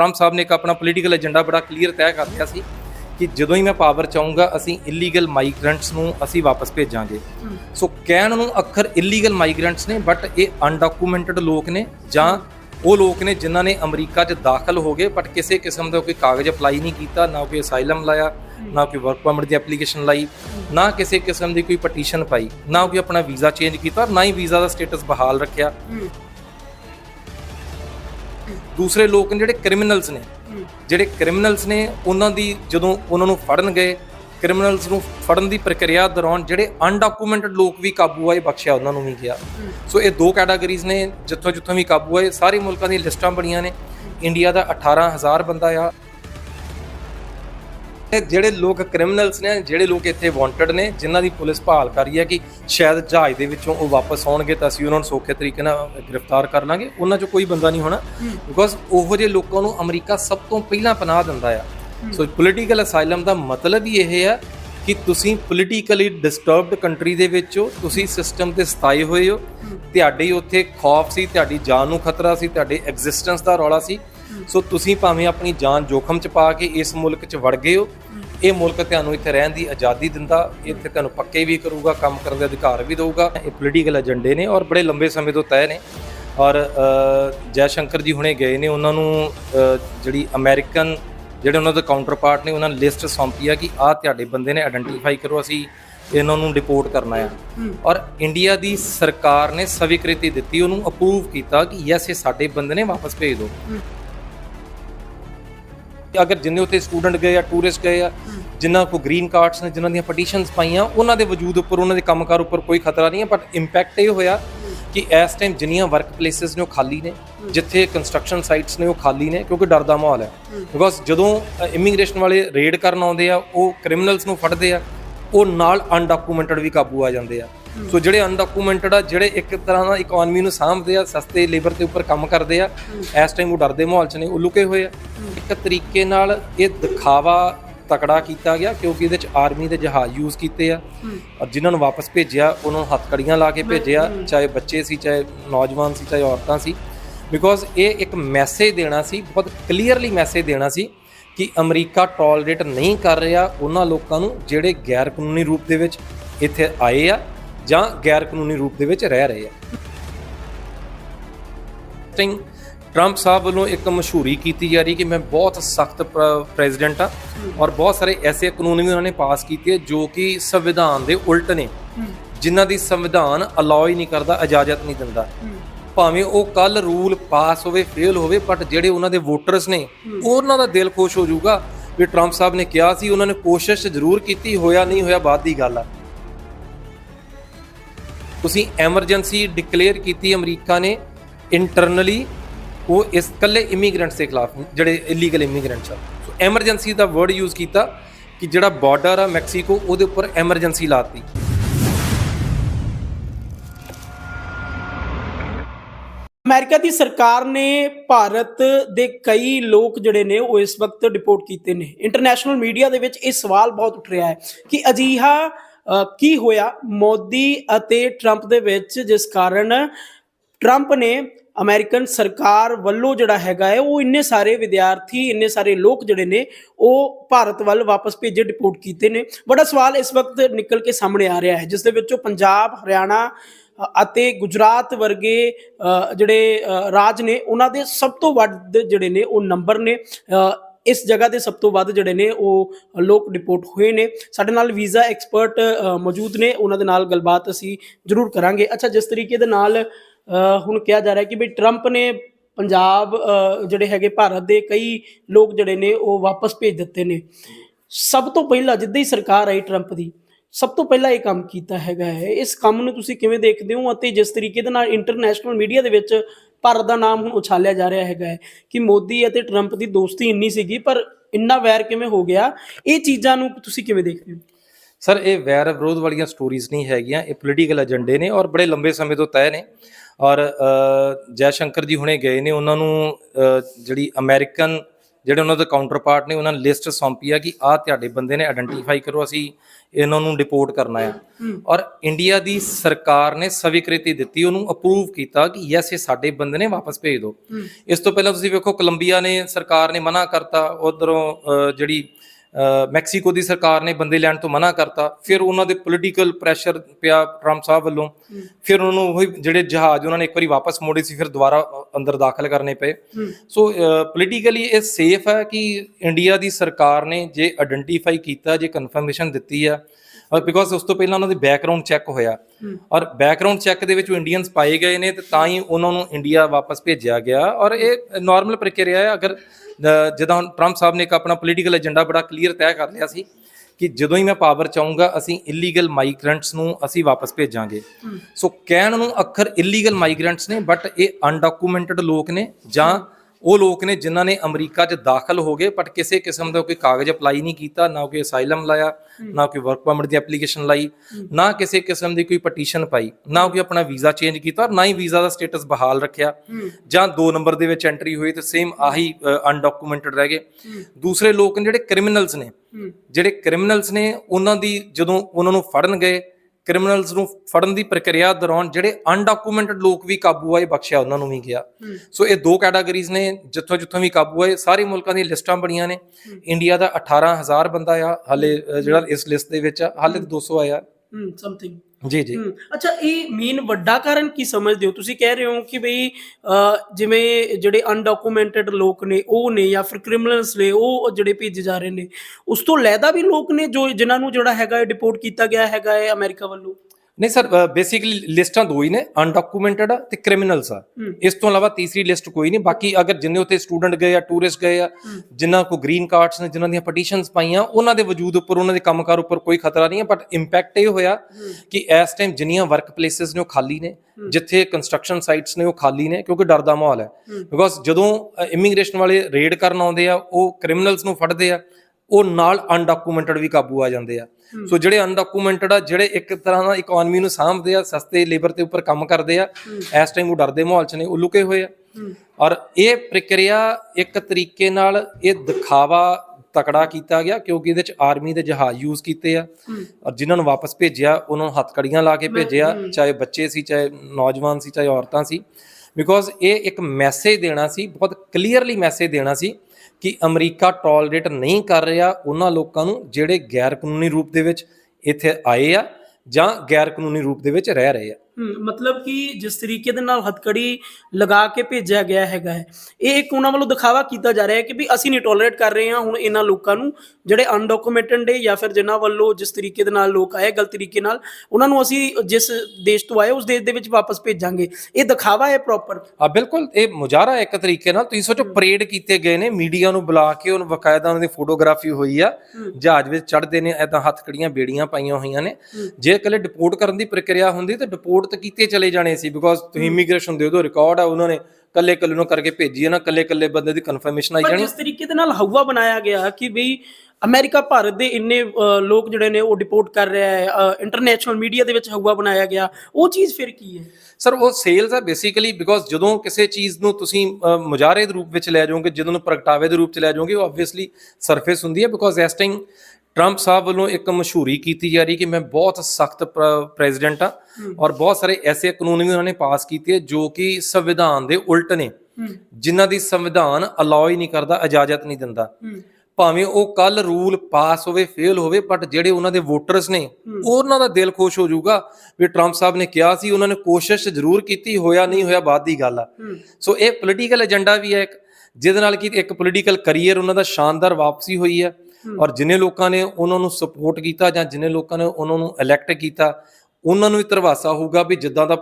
Trump ਸਾਹਿਬ ਨੇ ਇੱਕ ਆਪਣਾ ਪੋਲੀਟੀਕਲ ਏਜੰਡਾ ਬੜਾ ਕਲੀਅਰ ਤੈਅ ਕਰ ਲਿਆ ਸੀ ਕਿ ਜਦੋਂ ਹੀ ਮੈਂ ਪਾਵਰ ਚਾਹੂੰਗਾ, ਅਸੀਂ ਇਲੀਗਲ ਮਾਈਗ੍ਰੈਂਟਸ ਨੂੰ ਅਸੀਂ ਵਾਪਸ ਭੇਜਾਂਗੇ। ਸੋ ਕਹਿਣ ਨੂੰ ਅੱਖਰ ਇਲੀਗਲ ਮਾਈਗ੍ਰੈਂਟਸ ਨੇ ਬਟ ਇਹ ਅਨਡਾਕੂਮੈਂਟਡ ਲੋਕ ਨੇ ਜਾਂ ਉਹ ਲੋਕ ਨੇ ਜਿਨ੍ਹਾਂ ਨੇ ਅਮਰੀਕਾ 'ਚ ਦਾਖਲ ਹੋ ਗਏ ਬਟ ਕਿਸੇ ਕਿਸਮ ਦਾ ਕੋਈ ਕਾਗਜ਼ ਅਪਲਾਈ ਨਹੀਂ ਕੀਤਾ, ਨਾ ਕੋਈ ਅਸਾਈਲਮ ਲਾਇਆ, ਨਾ ਕੋਈ ਵਰਕ ਪਰਮਿਟ ਦੀ ਐਪਲੀਕੇਸ਼ਨ ਲਾਈ, ਨਾ ਕਿਸੇ ਕਿਸਮ ਦੀ ਕੋਈ ਪਟੀਸ਼ਨ ਪਾਈ, ਨਾ ਕੋਈ ਆਪਣਾ ਵੀਜ਼ਾ ਚੇਂਜ ਕੀਤਾ, ਨਾ ਹੀ ਵੀਜ਼ਾ ਦਾ ਸਟੇਟਸ ਬਹਾਲ ਰੱਖਿਆ। ਦੂਸਰੇ ਲੋਕ ਨੇ ਜਿਹੜੇ ਕ੍ਰਿਮੀਨਲਸ ਨੇ। ਜਿਹੜੇ ਕ੍ਰਿਮੀਨਲਸ ਨੇ ਉਹਨਾਂ ਦੀ ਜਦੋਂ ਉਹਨਾਂ ਨੂੰ ਫੜਨ ਗਏ ਕ੍ਰਿਮੀਨਲਸ ਨੂੰ ਫੜਨ ਦੀ ਪ੍ਰਕਿਰਿਆ ਦੌਰਾਨ ਜਿਹੜੇ ਅਨਡਾਕੂਮੈਂਟਡ ਲੋਕ ਵੀ ਕਾਬੂ ਆਏ ਬਖਸ਼ਿਆ ਉਹਨਾਂ ਨੂੰ ਨਹੀਂ ਗਿਆ। ਸੋ ਇਹ ਦੋ ਕੈਟਾਗਰੀਜ਼ ਨੇ ਜਿੱਥੋਂ ਜਿੱਥੋਂ ਵੀ ਕਾਬੂ ਆਏ ਸਾਰੇ ਮੁਲਕਾਂ ਦੀਆਂ ਲਿਸਟਾਂ ਬਣੀਆਂ ਨੇ। ਇੰਡੀਆ ਦਾ 18000 ਬੰਦਾ ਆ ਇਹ ਜਿਹੜੇ ਲੋਕ ਕ੍ਰਿਮੀਨਲਸ ਨੇ ਜਿਹੜੇ ਲੋਕ ਇੱਥੇ ਵਾਂਟਡ ਨੇ ਜਿਨ੍ਹਾਂ ਦੀ ਪੁਲਿਸ ਭਾਲ ਕਰ ਰਹੀ ਹੈ ਕਿ ਸ਼ਾਇਦ ਜਹਾਜ਼ ਦੇ ਵਿੱਚੋਂ ਉਹ ਵਾਪਸ ਆਉਣਗੇ ਤਾਂ ਅਸੀਂ ਉਹਨਾਂ ਨੂੰ ਸੌਖੇ ਤਰੀਕੇ ਨਾਲ ਗ੍ਰਿਫਤਾਰ ਕਰ ਲਾਂਗੇ। ਉਹਨਾਂ 'ਚੋਂ ਕੋਈ ਬੰਦਾ ਨਹੀਂ ਹੋਣਾ ਬਿਕੋਜ਼ ਉਹੋ ਜਿਹੇ ਲੋਕਾਂ ਨੂੰ ਅਮਰੀਕਾ ਸਭ ਤੋਂ ਪਹਿਲਾਂ ਪਨਾਹ ਦਿੰਦਾ ਆ। ਸੋ ਪੋਲੀਟੀਕਲ ਅਸਾਈਲਮ ਦਾ ਮਤਲਬ ਹੀ ਇਹ ਹੈ ਕਿ ਤੁਸੀਂ ਪੋਲੀਟੀਕਲੀ ਡਿਸਟਰਬਡ ਕੰਟਰੀ ਦੇ ਵਿੱਚ ਹੋ ਤੁਸੀਂ ਸਿਸਟਮ ਤੇ ਸਥਾਈ ਹੋਏ ਹੋ। ਤੁਹਾਡੀ ਉੱਥੇ ਖੌਫ ਸੀ ਤੁਹਾਡੀ ਜਾਨ ਨੂੰ ਖਤਰਾ ਸੀ ਤੁਹਾਡੇ ਐਗਜ਼ਿਸਟੈਂਸ ਦਾ ਰੌਲਾ ਸੀ। ਸੋ ਤੁਸੀਂ ਭਾਵੇਂ ਆਪਣੀ ਜਾਨ ਜੋਖਮ 'ਚ ਪਾ ਕੇ ਇਸ ਮੁਲਕ 'ਚ ਵੜ ਗਏ ਹੋ ਇਹ ਮੁਲਕ ਤੁਹਾਨੂੰ ਇੱਥੇ ਰਹਿਣ ਦੀ ਆਜ਼ਾਦੀ ਦਿੰਦਾ ਇੱਥੇ ਤੁਹਾਨੂੰ ਪੱਕੇ ਵੀ ਕਰੂਗਾ ਕੰਮ ਕਰਨ ਦੇ ਅਧਿਕਾਰ ਵੀ ਦੇਊਗਾ। ਇਹ ਪੋਲੀਟੀਕਲ ਏਜੰਡੇ ਨੇ ਔਰ ਬੜੇ ਲੰਬੇ ਸਮੇਂ ਤੋਂ ਤੈਅ ਨੇ। ਔਰ ਅ, ਜੈ ਸ਼ੰਕਰ ਜੀ ਹੁਣੇ ਗਏ ਨੇ ਉਹਨਾਂ ਨੂੰ ਜਿਹੜੀ ਅਮਰੀਕਨ ਜਿਹੜੇ ਉਹਨਾਂ ਦੇ ਕਾਊਂਟਰਪਾਰਟ ਨੇ ਉਹਨਾਂ ਨੇ ਲਿਸਟ ਸੌਂਪੀ ਆ ਕਿ ਆਹ ਤੁਹਾਡੇ ਬੰਦੇ ਨੇ ਆਇਡੈਂਟੀਫਾਈ ਕਰੋ ਅਸੀਂ ਇਹਨਾਂ ਨੂੰ ਡਿਪੋਰਟ ਕਰਨਾ ਆ। ਔਰ ਇੰਡੀਆ ਦੀ ਸਰਕਾਰ ਨੇ ਸਵੀਕ੍ਰਿਤੀ ਦਿੱਤੀ ਉਹਨੂੰ ਅਪਰੂਵ ਕੀਤਾ ਕਿ ਯੈਸ ਇਹ ਸਾਡੇ ਬੰਦੇ ਨੇ ਵਾਪਸ ਭੇਜ ਦਿਓ। ਅਗਰ ਜਿੰਨੇ ਉੱਥੇ ਸਟੂਡੈਂਟ ਗਏ ਆ ਟੂਰਿਸਟ ਗਏ ਆ ਜਿਨ੍ਹਾਂ ਕੋ ਗ੍ਰੀਨ ਕਾਰਡਸ ਨੇ, ਜਿਨ੍ਹਾਂ ਦੀਆਂ ਪਟੀਸ਼ਨਸ ਪਾਈਆਂ, ਉਹਨਾਂ ਦੇ ਵਜੂਦ ਉੱਪਰ, ਉਹਨਾਂ ਦੇ ਕੰਮਕਾਰ ਉੱਪਰ ਕੋਈ ਖਤਰਾ ਨਹੀਂ ਹੈ ਬਟ ਇੰਪੈਕਟ ਇਹ ਹੋਇਆ ਕਿ ਇਸ ਟਾਈਮ ਜਿੰਨੀਆਂ ਵਰਕ ਪਲੇਸਸ ਨੇ ਉਹ ਖਾਲੀ ਨੇ, ਜਿੱਥੇ ਕੰਸਟਰਕਸ਼ਨ ਸਾਈਟਸ ਨੇ ਉਹ ਖਾਲੀ ਨੇ, ਕਿਉਂਕਿ ਡਰ ਦਾ ਮਾਹੌਲ ਹੈ। ਬਿਕੋਜ਼ ਜਦੋਂ ਇਮੀਗ੍ਰੇਸ਼ਨ ਵਾਲੇ ਰੇਡ ਕਰਨ ਆਉਂਦੇ ਆ, ਉਹ ਕ੍ਰਿਮੀਨਲਸ ਨੂੰ ਫੜਦੇ ਆ, ਉਹ ਨਾਲ ਅਨਡਾਕੂਮੈਂਟਡ ਵੀ ਕਾਬੂ ਆ ਜਾਂਦੇ ਆ। ਸੋ ਜਿਹੜੇ ਅਨਡਾਕੂਮੈਂਟਡ ਆ, ਜਿਹੜੇ ਇੱਕ ਤਰ੍ਹਾਂ ਦਾ ਇਕਨੋਮੀ ਨੂੰ ਸਾਂਭਦੇ ਆ, ਸਸਤੇ ਲੇਬਰ ਦੇ ਉੱਪਰ ਕੰਮ ਕਰਦੇ ਆ, ਇਸ ਟਾਈਮ ਉਹ ਡਰਦੇ ਮਾਹੌਲ 'ਚ ਨੇ, ਉਹ ਲੁਕੇ ਹੋਏ ਆ। ਇੱਕ ਤਰੀਕੇ ਨਾਲ ਇਹ ਦਿਖਾਵਾ ਤਕੜਾ ਕੀਤਾ ਗਿਆ, ਕਿਉਂਕਿ ਇਹਦੇ 'ਚ ਆਰਮੀ ਦੇ ਜਹਾਜ਼ ਯੂਜ਼ ਕੀਤੇ ਆ। ਔਰ ਜਿਨ੍ਹਾਂ ਨੂੰ ਵਾਪਸ ਭੇਜਿਆ, ਉਹਨਾਂ ਨੂੰ ਹੱਥਕੜੀਆਂ ਲਾ ਕੇ ਭੇਜਿਆ, ਚਾਹੇ ਬੱਚੇ ਸੀ, ਚਾਹੇ ਨੌਜਵਾਨ ਸੀ, ਚਾਹੇ ਔਰਤਾਂ ਸੀ। ਬਿਕੋਜ਼ ਇਹ ਇੱਕ ਮੈਸੇਜ ਦੇਣਾ ਸੀ, ਬਹੁਤ ਕਲੀਅਰਲੀ ਮੈਸੇਜ ਦੇਣਾ ਸੀ ਕਿ ਅਮਰੀਕਾ ਟੋਲਰੇਟ ਨਹੀਂ ਕਰ ਰਿਹਾ ਉਹਨਾਂ ਲੋਕਾਂ ਨੂੰ ਜਿਹੜੇ ਗੈਰ ਕਾਨੂੰਨੀ ਰੂਪ ਦੇ ਵਿੱਚ ਇੱਥੇ ਆਏ ਆ। ਜਾਂ ਗੈਰ ਕਾਨੂੰਨੀ ਰੂਪ ਦੇ ਵਿੱਚ ਰਹਿ ਰਹੇ ਆ। ਸਟਿੰਗ ਟਰੰਪ ਸਾਹਿਬ ਵੱਲੋਂ ਇੱਕ ਮਸ਼ਹੂਰੀ ਕੀਤੀ ਜਾ ਰਹੀ ਕਿ ਮੈਂ ਬਹੁਤ ਸਖਤ ਪ੍ਰੈਜ਼ੀਡੈਂਟ ਆ ਔਰ ਬਹੁਤ ਸਾਰੇ ਐਸੇ ਕਾਨੂੰਨ ਵੀ ਉਹਨਾਂ ਨੇ ਪਾਸ ਕੀਤੇ ਜੋ ਕਿ ਸੰਵਿਧਾਨ ਦੇ ਉਲਟ ਨੇ। ਜਿਨ੍ਹਾਂ ਦੀ ਸੰਵਿਧਾਨ ਅਲਾਉ ਹੀ ਨਹੀਂ ਕਰਦਾ, ਇਜਾਜ਼ਤ ਨਹੀਂ ਦਿੰਦਾ। ਭਾਵੇਂ ਉਹ ਕੱਲ ਰੂਲ ਪਾਸ ਹੋਵੇ ਫੇਲ ਹੋਵੇ ਬਟ ਜਿਹੜੇ ਉਹਨਾਂ ਦੇ ਵੋਟਰਸ ਨੇ, ਉਹਨਾਂ ਦਾ ਦਿਲ ਖੁਸ਼ ਹੋ ਜਾਊਗਾ ਵੀ ਟਰੰਪ ਸਾਹਿਬ ਨੇ ਕਿਹਾ ਸੀ, ਉਹਨਾਂ ਨੇ ਕੋਸ਼ਿਸ਼ ਜ਼ਰੂਰ ਕੀਤੀ, ਹੋਇਆ ਨਹੀਂ, ਹੋਇਆ ਬਾਅਦ ਦੀ ਗੱਲ ਆ। ਤੁਸੀਂ ਐਮਰਜੈਂਸੀ ਡਿਕਲੇਅਰ ਕੀਤੀ ਅਮਰੀਕਾ ਨੇ ਇੰਟਰਨਲੀ, ਉਹ ਇਸ ਕੱਲੇ ਇਮੀਗ੍ਰੈਂਟਸ ਦੇ ਖਿਲਾਫ ਜਿਹੜੇ ਇਲੀਗਲ ਇਮੀਗ੍ਰੈਂਟਸ ਆ। ਸੋ ਐਮਰਜੈਂਸੀ ਦਾ ਵਰਡ ਯੂਜ਼ ਕੀਤਾ ਕਿ ਜਿਹੜਾ ਬਾਰਡਰ ਆ ਮੈਕਸੀਕੋ, ਉਹਦੇ ਉੱਪਰ ਐਮਰਜੈਂਸੀ ਲਾਤੀ। ਅਮਰੀਕਾ ਦੀ ਸਰਕਾਰ ਨੇ ਭਾਰਤ ਦੇ ਕਈ ਲੋਕ ਜਿਹੜੇ ਨੇ, ਉਹ ਇਸ ਵਕਤ ਡਿਪੋਰਟ ਕੀਤੇ ਨੇ। ਇੰਟਰਨੈਸ਼ਨਲ ਮੀਡੀਆ ਦੇ ਵਿੱਚ ਇਹ ਸਵਾਲ ਬਹੁਤ ਉੱਠ ਰਿਹਾ ਹੈ ਕਿ ਅਜੀਹਾ ਕੀ ਹੋਇਆ? ਮੋਦੀ ਅਤੇ ਟਰੰਪ ਦੇ ਵਿੱਚ ਜਿਸ ਕਾਰਨ ਟਰੰਪ ਨੇ ਅਮਰੀਕਨ ਸਰਕਾਰ ਵੱਲੋਂ ਜਿਹੜਾ ਹੈਗਾ ਹੈ, ਉਹ ਇੰਨੇ ਸਾਰੇ ਵਿਦਿਆਰਥੀ, ਇੰਨੇ ਸਾਰੇ ਲੋਕ ਜਿਹੜੇ ਨੇ, ਉਹ ਭਾਰਤ ਵੱਲ ਵਾਪਸ ਭੇਜੇ ਡਿਪੋਰਟ ਕੀਤੇ ਨੇ। ਬੜਾ ਸਵਾਲ ਇਸ ਵਕਤ ਨਿਕਲ ਕੇ ਸਾਹਮਣੇ ਆ ਰਿਹਾ ਹੈ, ਜਿਸ ਦੇ ਵਿੱਚੋਂ ਪੰਜਾਬ, ਹਰਿਆਣਾ ਅਤੇ ਗੁਜਰਾਤ ਵਰਗੇ ਜਿਹੜੇ ਰਾਜ ਨੇ, ਉਹਨਾਂ ਦੇ ਸਭ ਤੋਂ ਵੱਧ ਜਿਹੜੇ ਨੇ, ਉਹ ਨੰਬਰ ਨੇ। ਇਸ ਜਗ੍ਹਾ ਦੇ ਸਭ ਤੋਂ ਵੱਧ ਜਿਹੜੇ ਨੇ ਉਹ ਲੋਕ ਡਿਪੋਰਟ ਹੋਏ ਨੇ। ਸਾਡੇ ਨਾਲ ਵੀਜ਼ਾ ਐਕਸਪਰਟ ਮੌਜੂਦ ਨੇ। ਉਹਨਾਂ ਦੇ ਨਾਲ ਗੱਲਬਾਤ ਅਸੀਂ ਜ਼ਰੂਰ ਕਰਾਂਗੇ। ਅੱਛਾ, ਜਿਸ ਤਰੀਕੇ ਦੇ ਨਾਲ ਹੁਣ ਕਿਹਾ ਜਾ ਰਿਹਾ ਕਿ ਵੀ ਟਰੰਪ ਨੇ ਪੰਜਾਬ ਜਿਹੜੇ ਹੈਗੇ ਭਾਰਤ ਦੇ ਕਈ ਲੋਕ ਜਿਹੜੇ ਨੇ ਉਹ ਵਾਪਸ ਭੇਜ ਦਿੱਤੇ ਨੇ। ਸਭ ਤੋਂ ਪਹਿਲਾਂ ਜਿੱਦਾਂ ਹੀ ਸਰਕਾਰ ਆਈ ਟਰੰਪ ਦੀ, ਸਭ ਤੋਂ ਪਹਿਲਾਂ ਇਹ ਕੰਮ ਕੀਤਾ ਹੈਗਾ ਹੈ। ਇਸ ਕੰਮ ਨੂੰ ਤੁਸੀਂ ਕਿਵੇਂ ਦੇਖਦੇ ਹੋ ਅਤੇ ਜਿਸ ਤਰੀਕੇ ਦੇ ਨਾਲ ਇੰਟਰਨੈਸ਼ਨਲ ਮੀਡੀਆ ਦੇ ਵਿੱਚ ਭਾਰਤ ਦਾ ਨਾਮ ਹੁਣ ਉਛਾਲਿਆ ਜਾ ਰਿਹਾ ਹੈਗਾ ਹੈ ਕਿ ਮੋਦੀ ਅਤੇ ਟਰੰਪ ਦੀ ਦੋਸਤੀ ਇੰਨੀ ਸੀਗੀ ਪਰ ਇੰਨਾ ਵੈਰ ਕਿਵੇਂ ਹੋ ਗਿਆ? ਇਹ ਚੀਜ਼ਾਂ ਨੂੰ ਤੁਸੀਂ ਕਿਵੇਂ ਦੇਖਦੇ ਹੋ? ਸਰ ਇਹ ਵੈਰ ਵਿਰੋਧ ਵਾਲੀਆਂ ਸਟੋਰੀਜ਼ ਨਹੀਂ ਹੈਗੀਆਂ ਇਹ ਪੋਲੀਟੀਕਲ ਏਜੰਡੇ ਨੇ ਔਰ ਬੜੇ ਲੰਬੇ ਸਮੇਂ ਤੋਂ ਤੈਅ ਨੇ। ਔਰ ਅ, ਜੈ ਸ਼ੰਕਰ ਜੀ ਹੁਣੇ ਗਏ ਨੇ ਉਹਨਾਂ ਨੂੰ ਜਿਹੜੀ ਅਮਰੀਕਨ ਜਿਹੜੇ ਉਹਨਾਂ ਦੇ ਕਾਊਂਟਰ ਪਾਰਟ ਨੇ ਉਹਨਾਂ ਨੇ ਲਿਸਟ ਸੌਂਪੀ ਆ ਕਿ ਆਹ ਤੁਹਾਡੇ ਬੰਦੇ ਨੇ ਆਇਡੈਂਟੀਫਾਈ ਕਰੋ ਅਸੀਂ ਇਹਨਾਂ ਨੂੰ ਡਿਪੋਰਟ ਕਰਨਾ ਆ। ਔਰ ਇੰਡੀਆ ਦੀ ਸਰਕਾਰ ਨੇ ਸਵੀਕ੍ਰਿਤੀ ਦਿੱਤੀ ਉਹਨੂੰ ਅਪਰੂਵ ਕੀਤਾ ਕਿ ਯੈਸ ਇਹ ਸਾਡੇ ਬੰਦੇ ਨੇ ਵਾਪਸ ਭੇਜ ਦਿਓ। ਇਸ ਤੋਂ ਪਹਿਲਾਂ ਤੁਸੀਂ ਵੇਖੋ ਕੋਲੰਬੀਆ ਨੇ ਸਰਕਾਰ ਨੇ ਮਨਾ ਕਰਤਾ ਉਧਰੋਂ ਜਿਹੜੀ ਮੈਕਸੀਕੋ ਦੀ ਸਰਕਾਰ ਨੇ ਬੰਦੇ ਲੈਣ ਤੋਂ ਮਨਾ ਕਰਤਾ ਫਿਰ ਉਹਨਾਂ ਦੇ ਪੋਲੀਟੀਕਲ ਪ੍ਰੈਸ਼ਰ ਪਿਆ ਟਰੰਪ ਸਾਹਿਬ ਵੱਲੋਂ। ਫਿਰ ਉਹਨਾਂ ਨੂੰ ਉਹੀ ਜਿਹੜੇ ਜਹਾਜ਼ ਉਹਨਾਂ ਨੇ ਇੱਕ ਵਾਰੀ ਵਾਪਸ ਮੋੜੇ ਸੀ ਫਿਰ ਦੁਬਾਰਾ ਅੰਦਰ ਦਾਖਲ ਕਰਨੇ ਪਏ। ਸੋ ਪੋਲੀਟੀਕਲੀ ਇਹ ਸੇਫ ਹੈ ਕਿ ਇੰਡੀਆ ਦੀ ਸਰਕਾਰ ਨੇ ਜੇ ਆਇਡੈਂਟੀਫਾਈ ਕੀਤਾ ਜੇ ਕਨਫਰਮੇਸ਼ਨ ਦਿੱਤੀ ਆ ਬਿਕੋਜ਼ ਉਸ ਤੋਂ ਪਹਿਲਾਂ ਉਹਨਾਂ ਦੀ ਬੈਕਗ੍ਰਾਉਂਡ ਚੈੱਕ ਹੋਇਆ। ਔਰ ਬੈਕਗ੍ਰਾਉਂਡ ਚੈੱਕ ਦੇ ਵਿੱਚ ਉਹ ਇੰਡੀਅਨਸ ਪਾਏ ਗਏ ਨੇ ਤੇ ਤਾਂ ਹੀ ਉਹਨਾਂ ਨੂੰ ਇੰਡੀਆ ਵਾਪਸ ਭੇਜਿਆ ਗਿਆ। ਔਰ ਇਹ ਨਾਰਮਲ ਪ੍ਰਕਿਰਿਆ ਹੈ। ਅਗਰ ਜਿੱਦਾਂ ਹੁਣ ਟਰੰਪ ਸਾਹਿਬ ਨੇ ਇੱਕ ਆਪਣਾ ਪੋਲੀਟੀਕਲ ਏਜੰਡਾ ਬੜਾ ਕਲੀਅਰ ਤੈਅ ਕਰ ਲਿਆ ਸੀ ਕਿ ਜਦੋਂ ਹੀ ਮੈਂ ਪਾਵਰ ਚਾਹੂੰਗਾ ਅਸੀਂ ਇਲੀਗਲ ਮਾਈਗ੍ਰੈਂਟਸ ਨੂੰ ਅਸੀਂ ਵਾਪਸ ਭੇਜਾਂਗੇ। ਸੋ ਕਹਿਣ ਨੂੰ ਅੱਖਰ ਇਲੀਗਲ ਮਾਈਗ੍ਰੈਂਟਸ ਨੇ ਬਟ ਇਹ ਅਨਡਾਕੂਮੈਂਟਡ ਲੋਕ ਨੇ ਜਾਂ ਉਹ ਲੋਕ ਨੇ ਜਿਨ੍ਹਾਂ ਨੇ ਅਮਰੀਕਾ 'ਚ ਦਾਖਲ ਹੋ ਗਏ ਬਟ ਕਿਸੇ ਕਿਸਮ ਦਾ ਕੋਈ ਕਾਗਜ਼ ਅਪਲਾਈ ਨਹੀਂ ਕੀਤਾ ਨਾ ਕੋਈ ਅਸਾਈਲਮ ਲਾਇਆ ਨਾ ਕੋਈ ਵਰਕ ਪਰਮਿਟ ਦੀ ਐਪਲੀਕੇਸ਼ਨ ਲਾਈ ਨਾ ਕਿਸੇ ਕਿਸਮ ਦੀ ਕੋਈ ਪਟੀਸ਼ਨ ਪਾਈ ਨਾ ਕੋਈ ਆਪਣਾ ਵੀਜ਼ਾ ਚੇਂਜ ਕੀਤਾ ਔਰ ਨਾ ਹੀ ਵੀਜ਼ਾ ਦਾ ਸਟੇਟਸ ਬਹਾਲ ਰੱਖਿਆ। ਜਾਂ 2 ਨੰਬਰ ਦੇ ਵਿੱਚ ਐਂਟਰੀ ਹੋਈ ਤੇ ਸੇਮ ਆਹੀ ਅਨਡਾਕੂਮੈਂਟਡ ਰਹਿ ਗਏ। ਦੂਸਰੇ ਲੋਕ ਨੇ ਜਿਹੜੇ ਕ੍ਰਿਮੀਨਲਸ ਨੇ ਜਿਹੜੇ ਕ੍ਰਿਮੀਨਲਸ ਨੇ ਉਹਨਾਂ ਦੀ ਜਦੋਂ ਉਹਨਾਂ ਨੂੰ ਫੜਨ ਗਏ ਕ੍ਰਿਮੀਨਲਸ ਨੂੰ ਫੜਨ ਦੀ ਪ੍ਰਕਿਰਿਆ ਦੌਰਾਨ ਜਿਹੜੇ ਅਨਡਾਕੂਮੈਂਟਡ ਲੋਕ ਵੀ ਕਾਬੂ ਆਏ ਬਖਸ਼ਿਆ ਉਹਨਾਂ ਨੂੰ ਵੀ ਗਿਆ। ਸੋ ਇਹ ਦੋ ਕੈਟਾਗਰੀਜ਼ ਨੇ ਜਿੱਥੋਂ ਜਿੱਥੋਂ ਵੀ ਕਾਬੂ ਆਏ ਸਾਰੇ ਮੁਲਕਾਂ ਦੀਆਂ ਲਿਸਟਾਂ ਬਣੀਆਂ ਨੇ। ਇੰਡੀਆ ਦਾ 18000 ਬੰਦਾ ਆ ਹਾਲੇ ਜਿਹੜਾ ਇਸ ਲਿਸਟ ਦੇ ਵਿੱਚ ਆ ਹਾਲੇ ਤਾਂ 200 ਆਇਆ। ਹਮ ਸਮਥਿੰਗ ਜੀ ਜੀ। ਅੱਛਾ, ਇਹ ਮੇਨ ਵੱਡਾ ਕਾਰਨ ਕੀ ਸਮਝਦੇ ਹੋ? ਤੁਸੀਂ ਕਹਿ ਰਹੇ ਹੋ ਕਿ ਬਈ ਜਿਵੇਂ ਜਿਹੜੇ ਅਨਡਾਕੂਮੈਂਟਡ ਲੋਕ ਨੇ, ਉਹ ਨੇ ਜਾਂ ਫਿਰ ਕ੍ਰਿਮੀਨਲਸ ਨੇ, ਉਹ ਜਿਹੜੇ ਭੇਜੇ ਜਾ ਰਹੇ ਨੇ, ਉਸ ਤੋਂ ਲੈਦਾ ਵੀ ਲੋਕ ਨੇ ਜੋ, ਜਿਨ੍ਹਾਂ ਨੂੰ ਜਿਹੜਾ ਹੈਗਾ ਡਿਪੋਰਟ ਕੀਤਾ ਗਿਆ ਹੈਗਾ ਹੈ ਅਮਰੀਕਾ ਵੱਲੋਂ? ਨਹੀਂ ਸਰ ਬੇਸਿਕਲੀ ਲਿਸਟਾਂ ਦੋ ਹੀ ਨੇ ਅਨਡਾਕੂਮੈਂਟਡ ਤੇ ਕ੍ਰਿਮੀਨਲਸ ਆ। ਇਸ ਤੋਂ ਇਲਾਵਾ ਤੀਸਰੀ ਲਿਸਟ ਕੋਈ ਨਹੀਂ ਬਾਕੀ ਅਗਰ ਜਿੰਨੇ ਉੱਤੇ ਸਟੂਡੈਂਟ ਗਏ ਆ ਟੂਰਿਸਟ ਗਏ ਆ ਜਿਨ੍ਹਾਂ ਕੋ ਗ੍ਰੀਨ ਕਾਰਡਸ ਨੇ ਜਿਨ੍ਹਾਂ ਦੀਆਂ ਪਟੀਸ਼ਨਸ ਪਾਈਆਂ ਉਹਨਾਂ ਦੇ ਵਜੂਦ ਉੱਪਰ ਉਹਨਾਂ ਦੇ ਕੰਮਕਾਰ ਉੱਪਰ ਕੋਈ ਖਤਰਾ ਨਹੀਂ ਹੈ ਬਟ ਇੰਪੈਕਟ ਇਹ ਹੋਇਆ ਕਿ ਇਸ ਟਾਈਮ ਜਿੰਨੀਆਂ ਵਰਕ ਪਲੇਸਿਸ ਨੇ ਉਹ ਖਾਲੀ ਨੇ ਜਿੱਥੇ ਕੰਸਟਰਕਸ਼ਨ ਸਾਈਟਸ ਨੇ ਉਹ ਖਾਲੀ ਨੇ ਕਿਉਂਕਿ ਡਰ ਦਾ ਮਾਹੌਲ ਹੈ। ਬਿਕੋਜ਼ ਜਦੋਂ ਇਮੀਗ੍ਰੇਸ਼ਨ ਵਾਲੇ ਰੇਡ ਕਰਨ ਆਉਂਦੇ ਆ ਉਹ ਕ੍ਰਿਮੀਨਲਸ ਨੂੰ ਫੜਦੇ ਆ ਉਹ ਨਾਲ ਅਨਡਾਕੂਮੈਂਟਡ ਵੀ ਕਾਬੂ ਆ ਜਾਂਦੇ ਆ। ਸੋ ਜਿਹੜੇ ਅਨਡਾਕੂਮੈਂਟਡ ਆ ਜਿਹੜੇ ਇੱਕ ਤਰ੍ਹਾਂ ਦਾ ਇਕਨੋਮੀ ਨੂੰ ਸਾਂਭਦੇ ਆ ਸਸਤੇ ਲੇਬਰ ਤੇ ਉੱਪਰ ਕੰਮ ਕਰਦੇ ਆ ਇਸ ਟਾਈਮ ਉਹ ਡਰਦੇ ਮਾਹੌਲ 'ਚ ਨੇ ਉਹ ਲੁਕੇ ਹੋਏ ਆ। ਔਰ ਇਹ ਪ੍ਰਕਿਰਿਆ ਇੱਕ ਤਰੀਕੇ ਨਾਲ ਇਹ ਦਿਖਾਵਾ ਤਕੜਾ ਕੀਤਾ ਗਿਆ ਕਿਉਂਕਿ ਇਹਦੇ ਚ ਆਰਮੀ ਦੇ ਜਹਾਜ਼ ਯੂਜ਼ ਕੀਤੇ ਆ। ਔਰ ਜਿਨ੍ਹਾਂ ਨੂੰ ਵਾਪਸ ਭੇਜਿਆ ਉਹਨਾਂ ਨੂੰ ਹੱਥਕੜੀਆਂ ਲਾ ਕੇ ਭੇਜਿਆ ਚਾਹੇ ਬੱਚੇ ਸੀ ਚਾਹੇ ਨੌਜਵਾਨ ਸੀ ਚਾਹੇ ਔਰਤਾਂ ਸੀ। ਬਿਕੋਜ਼ ਇਹ ਇੱਕ ਮੈਸੇਜ ਦੇਣਾ ਸੀ ਬਹੁਤ ਕਲੀਅਰਲੀ ਮੈਸੇਜ ਦੇਣਾ ਸੀ ਕਿ ਅਮਰੀਕਾ ਟੋਲਰੇਟ ਨਹੀਂ ਕਰ ਰਿਹਾ ਉਹਨਾਂ ਲੋਕਾਂ ਨੂੰ ਜਿਹੜੇ ਗੈਰ ਕਾਨੂੰਨੀ ਰੂਪ ਦੇ ਵਿੱਚ ਇੱਥੇ ਆਏ ਆ ਜਾਂ ਗੈਰ ਕਾਨੂੰਨੀ ਰੂਪ ਦੇ ਵਿੱਚ ਰਹਿ ਰਹੇ ਆ। ਮਤਲਬ ਕਿ ਜਿਸ ਤਰੀਕੇ ਦੇ ਨਾਲ ਹੱਥਕੜੀ ਲਗਾ ਕੇ ਭੇਜਿਆ ਗਿਆ ਹੈਗਾ ਹੈ। ਇਹ ਇੱਕ ਉਹਨਾਂ ਵੱਲੋਂ ਦਿਖਾਵਾ ਕੀਤਾ ਜਾ ਰਿਹਾ ਹੈ ਕਿ ਵੀ ਅਸੀਂ ਨਹੀਂ ਟੋਲਰੇਟ ਕਰ ਰਹੇ ਹਾਂ ਹੁਣ ਇਹਨਾਂ ਲੋਕਾਂ ਨੂੰ ਜਿਹੜੇ ਅਨਡਾਕੂਮੈਂਟਡ ਨੇ ਜਾਂ ਫਿਰ ਜਿਨ੍ਹਾਂ ਵੱਲੋਂ ਜਿਸ ਤਰੀਕੇ ਦੇ ਨਾਲ ਲੋਕ ਆਏ ਗਲਤ ਤਰੀਕੇ ਨਾਲ ਉਹਨਾਂ ਨੂੰ ਅਸੀਂ ਜਿਸ ਦੇਸ਼ ਤੋਂ ਆਏ ਉਸ ਦੇਸ਼ ਦੇ ਵਿੱਚ ਵਾਪਸ ਭੇਜਾਂਗੇ। ਇਹ ਦਿਖਾਵਾ ਹੈ ਪ੍ਰੋਪਰ ਆ ਬਿਲਕੁਲ ਇਹ ਮੁਜ਼ਾਹਰਾ ਹੈ ਇੱਕ ਤਰੀਕੇ ਨਾਲ ਤੁਸੀਂ ਸੋਚੋ ਪਰੇਡ ਕੀਤੇ ਗਏ ਨੇ ਮੀਡੀਆ ਨੂੰ ਬੁਲਾ ਕੇ ਉਹਨੂੰ ਬਕਾਇਦਾ ਉਹਨਾਂ ਦੀ ਫੋਟੋਗ੍ਰਾਫੀ ਹੋਈ ਆ ਜਹਾਜ਼ ਵਿੱਚ ਚੜ੍ਹਦੇ ਨੇ ਐਦਾਂ ਹੱਥ ਕੜੀਆਂ ਬੇੜੀਆਂ ਪਾਈਆਂ ਹੋਈਆਂ ਨੇ। ਜੇ ਇਕੱਲੇ ਡਿਪੋਰਟ ਕਰਨ ਦੀ ਪ੍ਰਕਿਰਿਆ ਹੁੰਦੀ ਤਾਂ ਡਿਪੋਰਟ ਤਾਂ ਕੀਤੇ ਚਲੇ ਜਾਣੇ ਸੀ ਬਿਕੋਜ਼ ਤੁਸੀਂ ਇਮੀਗ੍ਰੇਸ਼ਨ ਦੇ ਉਹਦਾ ਰਿਕਾਰਡ ਆ ਉਹਨਾਂ ਨੇ ਕੱਲੇ ਕੱਲੇ ਨੂੰ ਕਰਕੇ ਭੇਜੀ ਹੈ ਨਾ ਕੱਲੇ ਕੱਲੇ ਬੰਦੇ ਦੀ ਕਨਫਰਮੇਸ਼ਨ ਆਈ ਜਾਣੀ। ਜਿਸ ਤਰੀਕੇ ਦੇ ਨਾਲ ਹਵਾ ਬਣਾਇਆ ਗਿਆ ਕਿ ਵੀ ਅਮਰੀਕਾ ਭਾਰਤ ਦੇ ਇੰਨੇ ਲੋਕ ਜਿਹੜੇ ਨੇ ਉਹ ਡਿਪੋਰਟ ਕਰ ਰਿਹਾ ਹੈ ਇੰਟਰਨੈਸ਼ਨਲ ਮੀਡੀਆ ਦੇ ਵਿੱਚ ਹਵਾ ਬਣਾਇਆ ਗਿਆ ਉਹ ਚੀਜ਼ ਫਿਰ ਕੀ ਹੈ? ਸਰ ਉਹ ਸੇਲਸ ਆ ਬੇਸਿਕਲੀ ਬਿਕੋਜ਼ ਜਦੋਂ ਕਿਸੇ ਚੀਜ਼ ਨੂੰ ਤੁਸੀਂ ਮੁਜ਼ਾਹਰੇ ਦੇ ਰੂਪ ਵਿੱਚ ਲੈ ਜਾਓਗੇ ਜਦੋਂ ਨੂੰ ਪ੍ਰਗਟਾਵੇ ਦੇ ਰੂਪ ਚ ਲੈ ਜਾਓਗੇ ਉਹ ਆਬਵੀਅਸਲੀ ਸਰਫੇਸ ਹੁੰਦੀ ਹੈ ਬਿਕੋਜ਼ ਇਸ ਟਾਈਮ ਟਰੰਪ ਸਾਹਿਬ ਵੱਲੋਂ ਇੱਕ ਮਸ਼ਹੂਰੀ ਕੀਤੀ ਜਾ ਰਹੀ ਕਿ ਮੈਂ ਬਹੁਤ ਸਖਤ ਪ੍ਰੈਜ਼ੀਡੈਂਟ ਆ ਔਰ ਬਹੁਤ ਸਾਰੇ ਐਸੇ ਕਾਨੂੰਨ ਵੀ ਉਹਨਾਂ ਨੇ ਪਾਸ ਕੀਤੇ ਜੋ ਕਿ ਸੰਵਿਧਾਨ ਦੇ ਉਲਟ ਨੇ। ਜਿਨ੍ਹਾਂ ਦੀ ਸੰਵਿਧਾਨ ਅਲਾਉ ਹੀ ਨਹੀਂ ਕਰਦਾ ਇਜਾਜ਼ਤ ਨਹੀਂ ਦਿੰਦਾ। ਭਾਵੇਂ ਉਹ ਕੱਲ ਰੂਲ ਪਾਸ ਹੋਵੇ ਫੇਲ ਹੋਵੇ ਬਟ ਜਿਹੜੇ ਉਹਨਾਂ ਦੇ ਵੋਟਰਸ ਨੇ ਉਹਨਾਂ ਦਾ ਦਿਲ ਖੁਸ਼ ਹੋ ਜਾਊਗਾ ਵੀ ਟਰੰਪ ਸਾਹਿਬ ਨੇ ਕਿਹਾ ਸੀ ਉਹਨਾਂ ਨੇ ਕੋਸ਼ਿਸ਼ ਜ਼ਰੂਰ ਕੀਤੀ ਹੋਇਆ ਨਹੀਂ ਹੋਇਆ ਬਾਅਦ ਦੀ ਗੱਲ ਆ। ਸੋ ਇਹ ਪੋਲੀਟੀਕਲ ਏਜੰਡਾ ਵੀ ਹੈ ਇੱਕ ਜਿਹਦੇ ਨਾਲ ਕਿ ਇੱਕ ਪੋਲੀਟੀਕਲ ਕੈਰੀਅਰ ਉਹਨਾਂ ਦਾ ਸ਼ਾਨਦਾਰ ਵਾਪਸੀ ਹੋਈ ਹੈ ਔਰ ਜਿਨੇ ਲੋਕਾਂ ਨੇ ਉਹਨਾਂ ਨੂੰ ਸਪੋਰਟ ਕੀਤਾ ਜਾਂ ਜਿਨੇ ਲੋਕਾਂ ਨੇ ਉਹਨਾਂ ਨੂੰ ਇਲੈਕਟ ਕੀਤਾ ਉਹਨਾਂ ਨੂੰ ਵੀ ਧਰਵਾਸਾ ਹੋਊਗਾ ਵੀ ਜਿੱਦਾਂ ਦਾ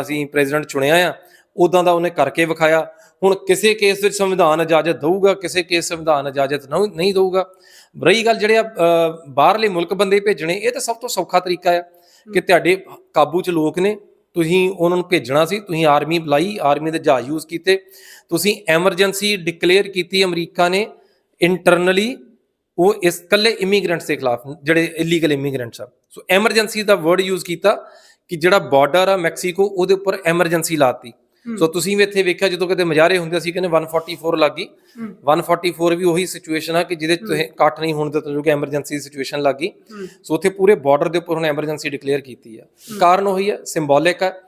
ਅਸੀਂ ਪ੍ਰੈਜ਼ੀਡੈਂਟ ਚੁਣਿਆ ਆ ਉਦਾਂ ਦਾ ਉਹਨੇ ਕਰਕੇ ਵਿਖਾਇਆ। ਹੁਣ ਕਿਸੇ ਕੇਸ ਵਿੱਚ ਸੰਵਿਧਾਨ ਇਜਾਜ਼ਤ ਦਊਗਾ ਕਿਸੇ ਕੇਸ ਸੰਵਿਧਾਨ ਇਜਾਜ਼ਤ ਨਹੀਂ ਦਊਗਾ। ਰਹੀ ਗੱਲ ਜਿਹੜੇ ਬਾਹਰਲੇ ਮੁਲਕ ਬੰਦੇ ਭੇਜਣੇ ਇਹ ਤਾਂ ਸਭ ਤੋਂ ਸੌਖਾ ਤਰੀਕਾ ਆ ਕਿ ਤੁਹਾਡੇ ਕਾਬੂ 'ਚ ਲੋਕ ਨੇ ਤੁਸੀਂ ਉਹਨਾਂ ਨੂੰ ਭੇਜਣਾ ਸੀ ਤੁਸੀਂ ਆਰਮੀ ਬੁਲਾਈ ਆਰਮੀ ਦੇ ਜਹਾਜ਼ ਯੂਜ਼ ਕੀਤੇ ਤੁਸੀਂ ਐਮਰਜੈਂਸੀ ਡਿਕਲੇਅਰ ਕੀਤੀ ਅਮਰੀਕਾ ਨੇ ਇੰਟਰਨਲੀ ਉਹ ਇਸ ਕੱਲੇ ਇਮੀਗ੍ਰੈਂਟਸ ਦੇ ਖਿਲਾਫ ਜਿਹੜੇ ਇਲੀਗਲ ਇਮੀਗ੍ਰੈਂਟਸ ਆ। ਸੋ ਐਮਰਜੈਂਸੀ ਦਾ ਵਰਡ ਯੂਜ਼ ਕੀਤਾ ਕਿ ਜਿਹੜਾ ਬਾਰਡਰ ਆ ਮੈਕਸੀਕੋ ਉਹਦੇ ਉੱਪਰ ਐਮਰਜੈਂਸੀ ਲਾਤੀ। ਸੋ ਤੁਸੀਂ ਵੀ ਇੱਥੇ ਵੇਖਿਆ ਜਦੋਂ ਕਿਤੇ ਮਜ਼ਾਰੇ ਹੁੰਦੇ ਸੀ ਕਹਿੰਦੇ 144 ਲੱਗ। ਗਈ 144 ਵੀ ਉਹੀ ਸਿਚੁਏਸ਼ਨ ਆ ਕਿ ਜਿਹਦੇ 'ਚ ਤੁਸੀਂ ਇਕੱਠ ਨਹੀਂ ਹੋਣ ਦਿੱਤਾ ਜੋ ਕਿ ਐਮਰਜੈਂਸੀ ਸਿਚੁਏਸ਼ਨ ਲੱਗ। ਗਈ ਸੋ ਉੱਥੇ ਪੂਰੇ ਬਾਰਡਰ ਦੇ ਉੱਪਰ ਹੁਣ ਐਮਰਜੈਂਸੀ ਡਿਕਲੇਅਰ ਕੀਤੀ ਆ। ਕਾਰਨ ਉਹੀ ਹੈ ਸਿੰਬੋਲਿਕ ਹੈ।